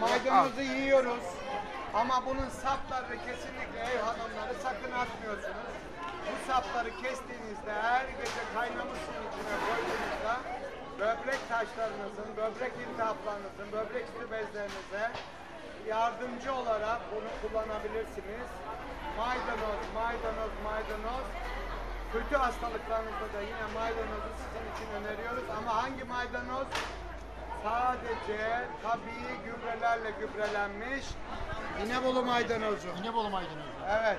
maydanoz. Ama bunun saplarını kesinlikle ev hanımları sakın atmıyorsunuz. Bu sapları kestiğinizde her gece kaynamış suyun içine koyduğunuzda böbrek taşlarınızın, böbrek iltihaplarınızın, böbrek üstü bezlerinize yardımcı olarak bunu kullanabilirsiniz. Maydanoz, maydanoz, maydanoz. Kötü hastalıklarınızda da yine maydanozu sizin için öneriyoruz. Ama hangi maydanoz? Sadece tabii gübrelerle gübrelenmiş İnebolu maydanozu. İnebolu maydanozu. Evet.